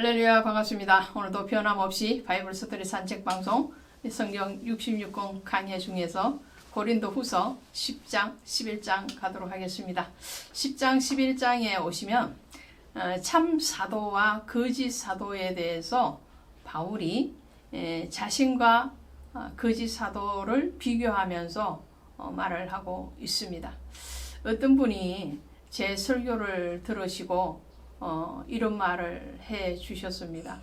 할렐루야 반갑습니다. 오늘도 변함없이 바이블 스터디 산책 방송 성경 66권 강의 중에서 고린도 후서 10장 11장 가도록 하겠습니다. 10장 11장에 오시면 어, 참 사도와 거짓 사도에 대해서 바울이 에, 자신과 어, 거짓 사도를 비교하면서 어, 말을 하고 있습니다. 어떤 분이 제 설교를 들으시고 어, 이런 말을 해 주셨습니다.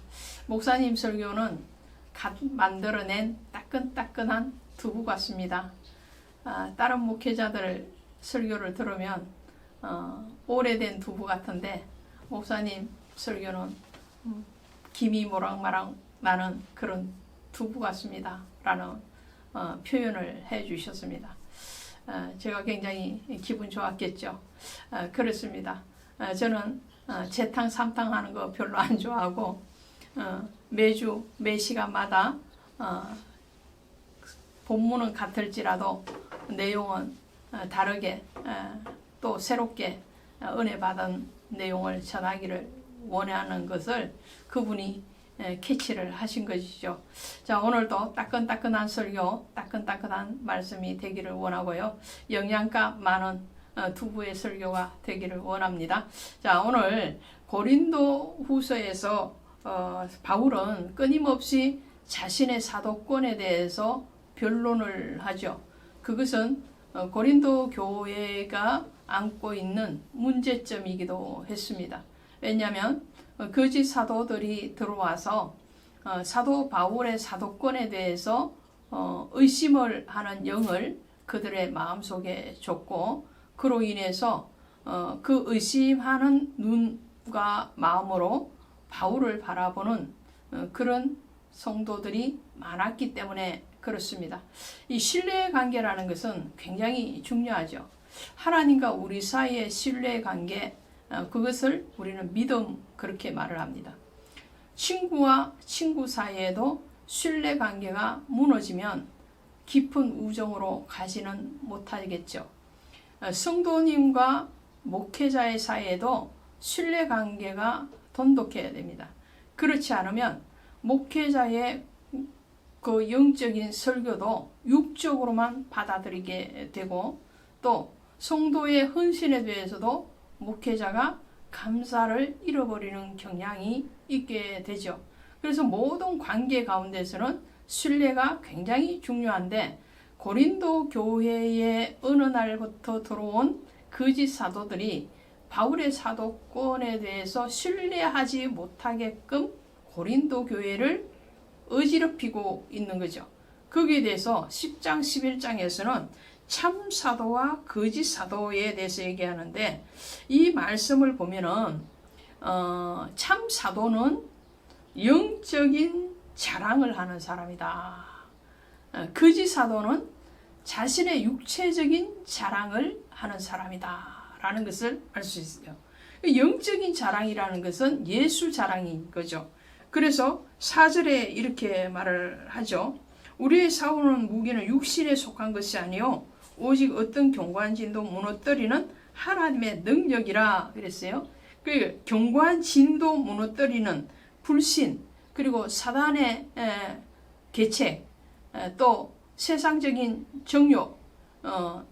목사님 설교는 갓 만들어낸 따끈따끈한 두부 같습니다. 아, 다른 목회자들 설교를 들으면 어, 오래된 두부 같은데 목사님 설교는 음, 김이 모락마락 나는 그런 두부 같습니다. 라는 어, 표현을 해 주셨습니다. 어, 제가 굉장히 기분 좋았겠죠. 어, 그렇습니다. 어, 저는 어, 재탕 삼탕 하는 거 별로 안 좋아하고 어, 매주 매 시간마다 어, 본문은 같을지라도 내용은 어, 다르게 어, 또 새롭게 어, 은혜 받은 내용을 전하기를 원하는 것을 그분이 에, 캐치를 하신 것이죠. 자, 오늘도 따끈따끈한 설교, 따끈따끈한 말씀이 되기를 원하고요. 영양가 많은 어, 두부의 설교가 되기를 원합니다. 자, 오늘 고린도 후서에서 어, 바울은 끊임없이 자신의 사도권에 대해서 변론을 하죠. 그것은 어, 고린도 교회가 안고 있는 문제점이기도 했습니다. 왜냐하면 어, 거짓 사도들이 들어와서 어, 사도 바울의 사도권에 대해서 어, 의심을 하는 영을 그들의 마음속에 줬고 그로 인해서 어, 그 의심하는 눈과 마음으로 바울을 바라보는 어, 그런 성도들이 많았기 때문에 그렇습니다. 이 신뢰 관계라는 것은 굉장히 중요하죠. 하나님과 우리 사이의 신뢰 관계, 어, 그것을 우리는 믿음 그렇게 말을 합니다. 친구와 친구 사이에도 신뢰 관계가 무너지면 깊은 우정으로 가지는 못하겠죠. 어, 성도님과 목회자의 사이에도 신뢰 관계가 돈독해야 됩니다. 그렇지 않으면 목회자의 그 영적인 설교도 육적으로만 받아들이게 되고 또 성도의 헌신에 대해서도 목회자가 감사를 잃어버리는 경향이 있게 되죠. 그래서 모든 관계 가운데서는 신뢰가 굉장히 중요한데 고린도 교회의 어느 날부터 들어온 거짓 사도들이 바울의 사도권에 대해서 신뢰하지 못하게끔 고린도 교회를 어지럽히고 있는 거죠. 거기에 대해서 10장, 11장에서는 참 사도와 거짓 사도에 대해서 얘기하는데 이 말씀을 보면은 어, 참 사도는 영적인 자랑을 하는 사람이다. 어, 거짓 사도는 자신의 육체적인 자랑을 하는 사람이다. 라는 것을 알 수 있어요. 영적인 자랑이라는 것은 예수 자랑인 거죠. 그래서 사절에 이렇게 말을 하죠. 우리의 싸우는 무기는 육신에 속한 것이 아니요 오직 어떤 경관 진도 무너뜨리는 하나님의 능력이라 그랬어요. 그 경관 진도 무너뜨리는 불신 그리고 사단의 에, 또 세상적인 정욕 어,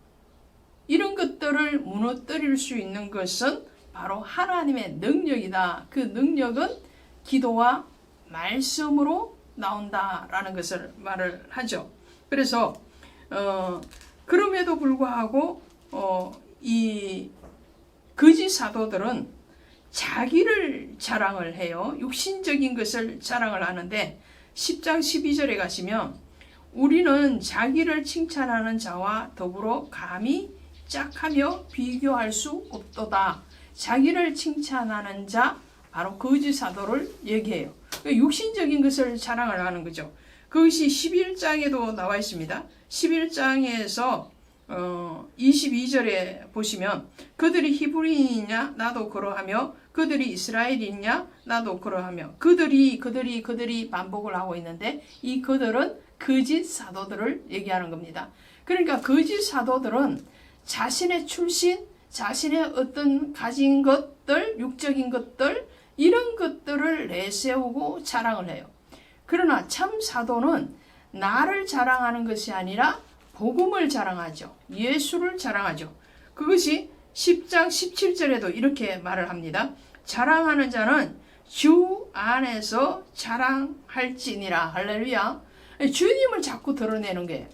이런 것들을 무너뜨릴 수 있는 것은 바로 하나님의 능력이다. 그 능력은 기도와 말씀으로 나온다라는 것을 말을 하죠. 그래서 어, 그럼에도 불구하고 어, 이 거짓 사도들은 자기를 자랑을 해요. 육신적인 것을 자랑을 하는데 10장 12절에 가시면 우리는 자기를 칭찬하는 자와 더불어 감히 짝하며 비교할 수 없도다. 자기를 칭찬하는 자 바로 거짓 사도를 얘기해요. 육신적인 것을 자랑을 하는 거죠. 그것이 11장에도 나와 있습니다. 11장에서 어, 22절에 보시면 그들이 히브리인이냐 나도 그러하며 그들이 이스라엘이냐 나도 그러하며 그들이 그들이 그들이 반복을 하고 있는데 이 그들은 거짓 사도들을 얘기하는 겁니다. 그러니까 거짓 사도들은 자신의 출신, 자신의 어떤 가진 것들, 육적인 것들 이런 것들을 내세우고 자랑을 해요. 그러나 참 사도는 나를 자랑하는 것이 아니라 복음을 자랑하죠. 예수를 자랑하죠. 그것이 10장 17절에도 이렇게 말을 합니다. 자랑하는 자는 주 안에서 자랑할지니라. 할렐루야. 주님을 자꾸 드러내는 거예요.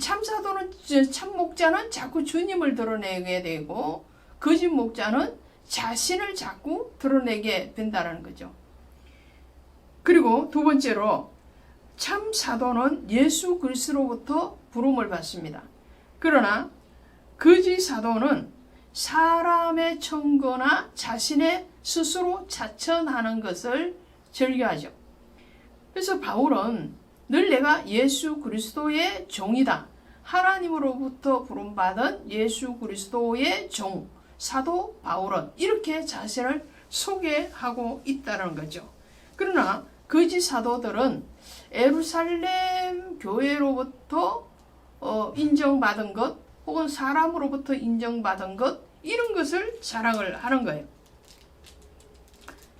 참사도는 참 목자는 자꾸 주님을 드러내게 되고 거짓 목자는 자신을 자꾸 드러내게 된다는 거죠. 그리고 두 번째로 참 사도는 예수 그리스도로부터 부름을 받습니다. 그러나 거짓 사도는 사람의 청거나 자신의 스스로 자천하는 것을 즐겨하죠. 그래서 바울은 늘 내가 예수 그리스도의 종이다. 하나님으로부터 부름받은 예수 그리스도의 종, 사도 바울은 이렇게 자신을 소개하고 있다는 거죠. 그러나 거짓 사도들은 에루살렘 교회로부터 어, 인정받은 것 혹은 사람으로부터 인정받은 것 이런 것을 자랑을 하는 거예요.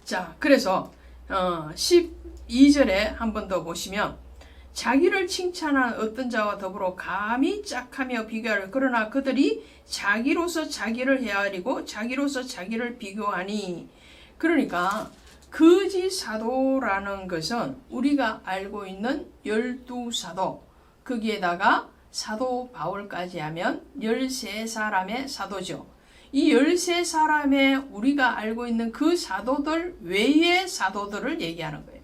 자, 그래서 어, 12절에 한 번 더 보시면 자기를 칭찬한 어떤 자와 더불어 감히 짝하며 비교하려 그러나 그들이 자기로서 자기를 헤아리고 자기로서 자기를 비교하니 그러니까 거짓 사도라는 것은 우리가 알고 있는 열두 사도 거기에다가 사도 바울까지 하면 열세 사람의 사도죠. 이 열세 사람의 우리가 알고 있는 그 사도들 외의 사도들을 얘기하는 거예요.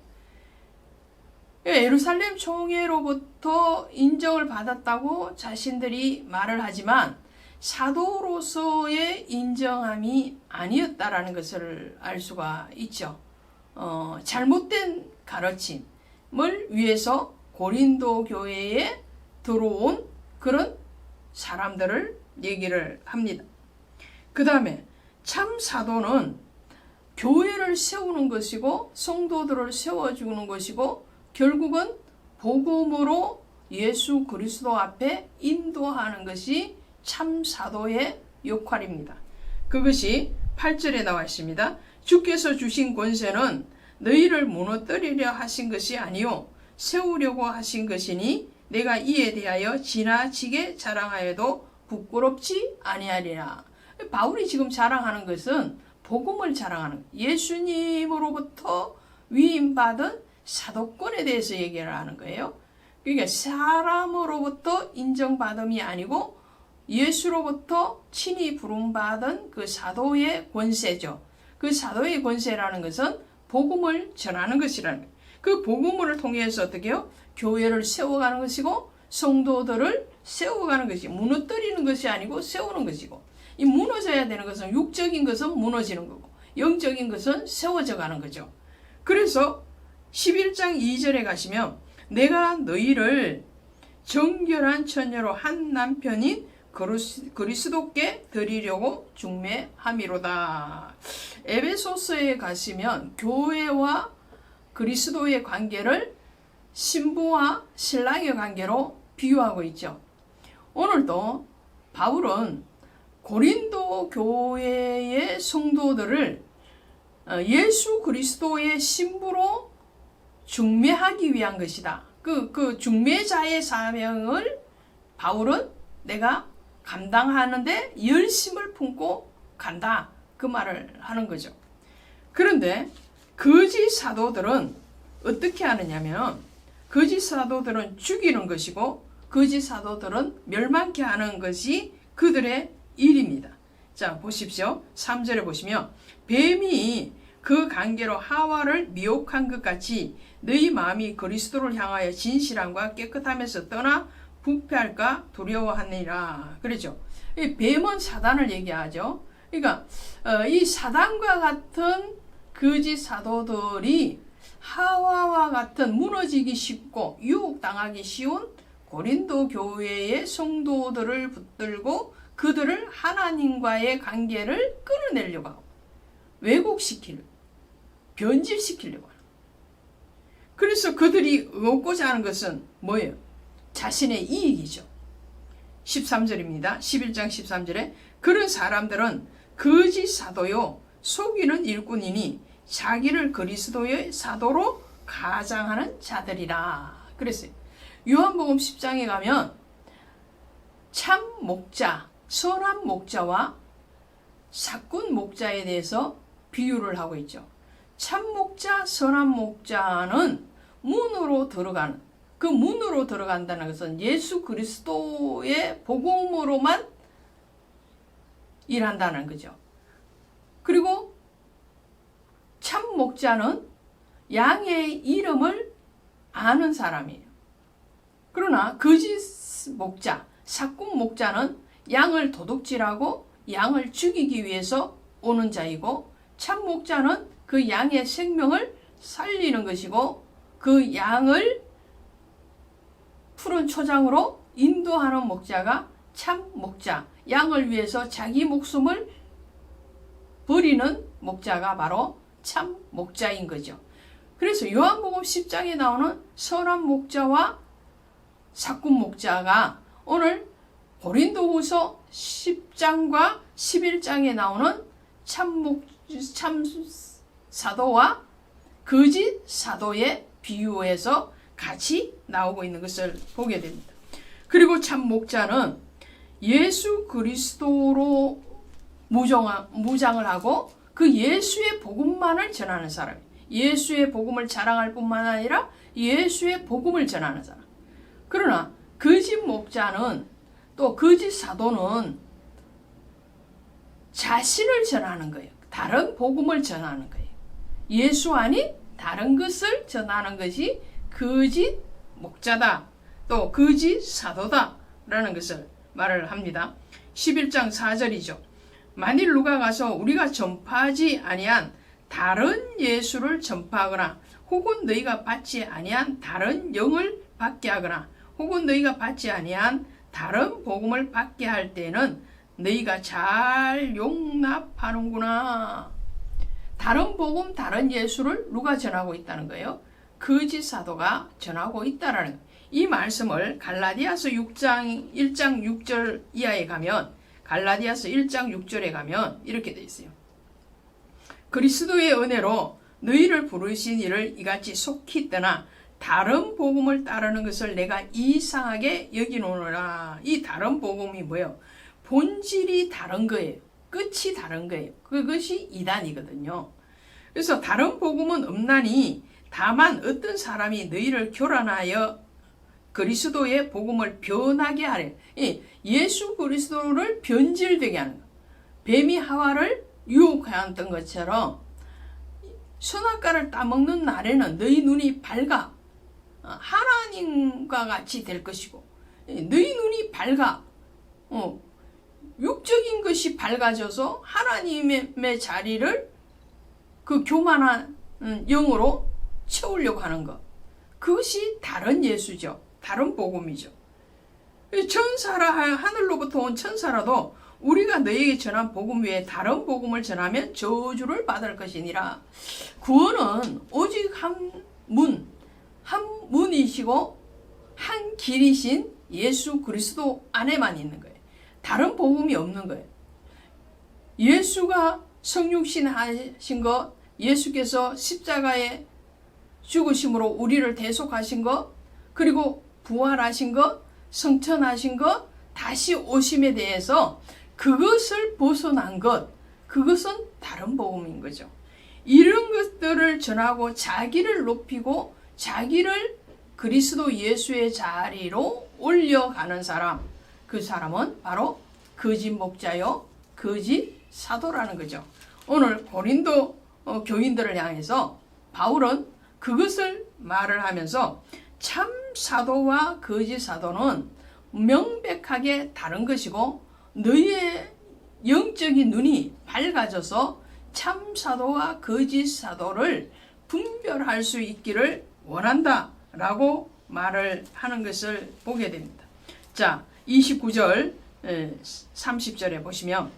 예루살렘 총회로부터 인정을 받았다고 자신들이 말을 하지만 사도로서의 인정함이 아니었다라는 것을 알 수가 있죠. 어, 잘못된 가르침을 위해서 고린도 교회에 들어온 그런 사람들을 얘기를 합니다. 그 다음에 참 사도는 교회를 세우는 것이고 성도들을 세워주는 것이고 결국은 복음으로 예수 그리스도 앞에 인도하는 것이 참 사도의 역할입니다. 그것이 8절에 나와 있습니다. 주께서 주신 권세는 너희를 무너뜨리려 하신 것이 아니요 세우려고 하신 것이니 내가 이에 대하여 지나치게 자랑하여도 부끄럽지 아니하리라. 바울이 지금 자랑하는 것은 복음을 자랑하는 예수님으로부터 위임받은 사도권에 대해서 얘기를 하는 거예요. 그러니까 사람으로부터 인정받음이 아니고 예수로부터 친히 부름받은 그 사도의 권세죠. 그 사도의 권세라는 것은 복음을 전하는 것이라는. 그 복음을 통해서 어떻게요? 교회를 세워가는 것이고 성도들을 세워가는 것이 무너뜨리는 것이 아니고 세우는 것이고 이 무너져야 되는 것은 육적인 것은 무너지는 거고 영적인 것은 세워져 가는 거죠. 그래서 11장 2절에 가시면 내가 너희를 정결한 처녀로 한 남편인 그리스도께 드리려고 중매함이로다. 에베소서에 가시면 교회와 그리스도의 관계를 신부와 신랑의 관계로 비유하고 있죠. 오늘도 바울은 고린도 교회의 성도들을 어, 예수 그리스도의 신부로 중매하기 위한 것이다. 그, 그 중매자의 사명을 바울은 내가 감당하는데 열심을 품고 간다. 그 말을 하는 거죠. 그런데 거짓 사도들은 어떻게 하느냐면 거짓 사도들은 죽이는 것이고 거짓 사도들은 멸망케 하는 것이 그들의 일입니다. 자, 보십시오. 3절에 보시면 뱀이 그 관계로 하와를 미혹한 것 같이 너희 마음이 그리스도를 향하여 진실함과 깨끗함에서 떠나 부패할까 두려워하니라. 그렇죠. 이 뱀은 사단을 얘기하죠. 그러니까 어, 이 사단과 같은 거짓 사도들이 하와와 같은 무너지기 쉽고 유혹당하기 쉬운 고린도 교회의 성도들을 붙들고 그들을 하나님과의 관계를 끊어내려고 하고 왜곡시키려 변질시키려고 하는 그래서 그들이 얻고자 하는 것은 뭐예요? 자신의 이익이죠. 13절입니다. 11장 13절에 그런 사람들은 거짓 사도요 속이는 일꾼이니 자기를 그리스도의 사도로 가장하는 자들이라 그랬어요. 요한복음 10장에 가면 참 목자, 선한 목자와 사꾼 목자에 대해서 비유를 하고 있죠. 참 목자, 선한 목자는 문으로 들어가는 그 문으로 들어간다는 것은 예수 그리스도의 복음으로만 일한다는 거죠. 그리고 참 목자는 양의 이름을 아는 사람이에요. 그러나 거짓 목자, 사꾼 목자는 양을 도둑질하고 양을 죽이기 위해서 오는 자이고 참 목자는 그 양의 생명을 살리는 것이고 그 양을 푸른 초장으로 인도하는 목자가 참 목자, 양을 위해서 자기 목숨을 버리는 목자가 바로 참 목자인 거죠. 그래서 요한복음 10장에 나오는 선한 목자와 사꾼 목자가 오늘 고린도후서 10장과 11장에 나오는 참 목 참 사도와 거짓 사도의 비유에서 같이 나오고 있는 것을 보게 됩니다. 그리고 참 목자는 예수 그리스도로 무정, 무장을 하고 그 예수의 복음만을 전하는 사람. 예수의 복음을 자랑할 뿐만 아니라 예수의 복음을 전하는 사람. 그러나 거짓 목자는 또 거짓 사도는 자신을 전하는 거예요. 다른 복음을 전하는 거예요. 예수 아닌 다른 것을 전하는 것이 거짓 목자다. 또 거짓 사도다. 라는 것을 말을 합니다. 11장 4절이죠. 만일 누가 가서 우리가 전파하지 아니한 다른 예수를 전파하거나 혹은 너희가 받지 아니한 다른 영을 받게 하거나 혹은 너희가 받지 아니한 다른 복음을 받게 할 때는 너희가 잘 용납하는구나. 다른 복음, 다른 예수를 누가 전하고 있다는 거예요? 거짓 사도가 전하고 있다라는. 이 말씀을 갈라디아서 6장 1장 6절 이하에 가면 갈라디아서 1장 6절에 가면 이렇게 돼 있어요. 그리스도의 은혜로 너희를 부르신 이를 이같이 속히 떠나 다른 복음을 따르는 것을 내가 이상하게 여기노라. 이 다른 복음이 뭐예요? 본질이 다른 거예요. 끝이 다른 거예요. 그것이 이단이거든요. 그래서 다른 복음은 없나니 다만 어떤 사람이 너희를 교란하여 그리스도의 복음을 변하게 하래. 예수 그리스도를 변질되게 하는 거. 뱀이 하와를 유혹하였던 것처럼 선악과를 따먹는 날에는 너희 눈이 밝아 하나님과 같이 될 것이고 너희 눈이 밝아 어, 육적인 것이 밝아져서 하나님의 자리를 그 교만한 영으로 채우려고 하는 것 그것이 다른 예수죠. 다른 복음이죠. 천사라 하늘로부터 온 천사라도 우리가 너에게 전한 복음 외에 다른 복음을 전하면 저주를 받을 것이니라. 구원은 오직 한 문, 한 문이시고 한 길이신 예수 그리스도 안에만 있는 거예요. 다른 복음이 없는 거예요. 예수가 성육신 하신 것, 예수께서 십자가에 죽으심으로 우리를 대속하신 것, 그리고 부활하신 것, 성천하신 것, 다시 오심에 대해서 그것을 벗어난 것, 그것은 다른 복음인 거죠. 이런 것들을 전하고 자기를 높이고 자기를 그리스도 예수의 자리로 올려가는 사람, 그 사람은 바로 거짓 목자요, 거짓 사도라는 거죠. 오늘 고린도 어, 교인들을 향해서 바울은 그것을 말을 하면서 참 사도와 거짓 사도는 명백하게 다른 것이고 너희의 영적인 눈이 밝아져서 참 사도와 거짓 사도를 분별할 수 있기를 원한다 라고 말을 하는 것을 보게 됩니다. 자, 29절, 30절에 보시면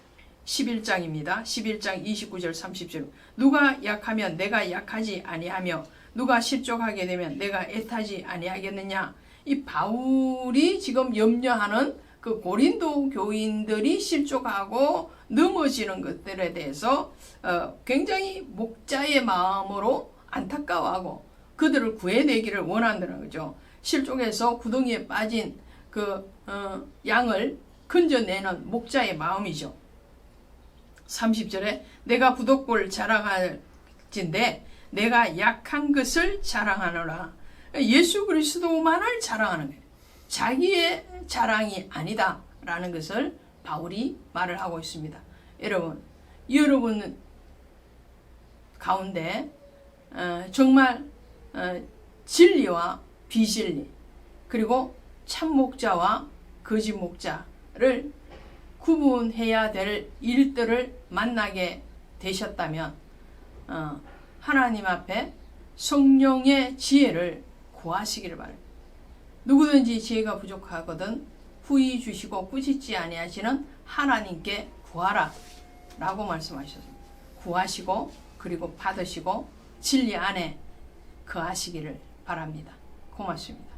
11장입니다. 11장 29절 30절 누가 약하면 내가 약하지 아니하며 누가 실족하게 되면 내가 애타지 아니하겠느냐 이 바울이 지금 염려하는 그 고린도 교인들이 실족하고 넘어지는 것들에 대해서 어, 굉장히 목자의 마음으로 안타까워하고 그들을 구해내기를 원한다는 거죠. 실족해서 구덩이에 빠진 그 어, 양을 건져내는 목자의 마음이죠. 30절에 내가 부덕골 자랑할진데 내가 약한 것을 자랑하노라. 예수 그리스도만을 자랑하는. 자기의 자랑이 아니다라는 것을 바울이 말을 하고 있습니다. 여러분, 여러분 가운데 어, 정말 어, 진리와 비진리 그리고 참 목자와 거짓 목자를 구분해야 될 일들을 만나게 되셨다면 어, 하나님 앞에 성령의 지혜를 구하시기를 바랍니다. 누구든지 지혜가 부족하거든 후히 주시고 꾸짖지 아니하시는 하나님께 구하라 라고 말씀하셨습니다. 구하시고 그리고 받으시고 진리 안에 거하시기를 바랍니다. 고맙습니다.